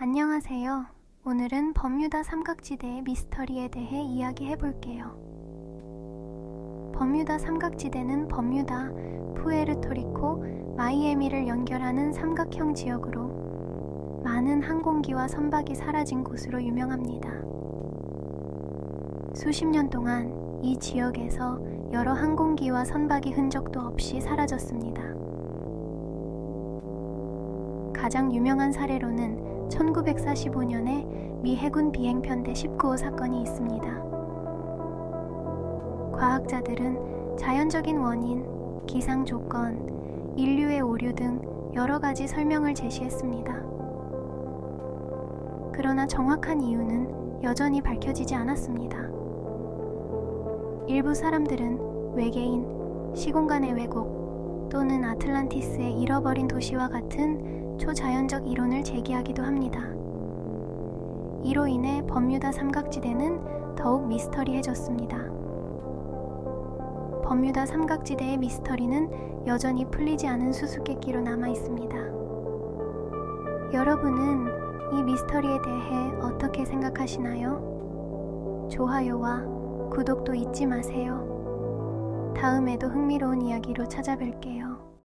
안녕하세요. 오늘은 버뮤다 삼각지대의 미스터리에 대해 이야기해 볼게요. 버뮤다 삼각지대는 버뮤다, 푸에르토리코, 마이애미를 연결하는 삼각형 지역으로 많은 항공기와 선박이 사라진 곳으로 유명합니다. 수십 년 동안 이 지역에서 여러 항공기와 선박이 흔적도 없이 사라졌습니다. 가장 유명한 사례로는 1945년에 미 해군 비행편대 19호 사건이 있습니다. 과학자들은 자연적인 원인, 기상 조건, 인류의 오류 등 여러 가지 설명을 제시했습니다. 그러나 정확한 이유는 여전히 밝혀지지 않았습니다. 일부 사람들은 외계인, 시공간의 왜곡 또는 아틀란티스의 잃어버린 도시와 같은 초자연적 이론을 제기하기도 합니다. 이로 인해 버뮤다 삼각지대는 더욱 미스터리해졌습니다. 버뮤다 삼각지대의 미스터리는 여전히 풀리지 않은 수수께끼로 남아 있습니다. 여러분은 이 미스터리에 대해 어떻게 생각하시나요? 좋아요와 구독도 잊지 마세요. 다음에도 흥미로운 이야기로 찾아뵐게요.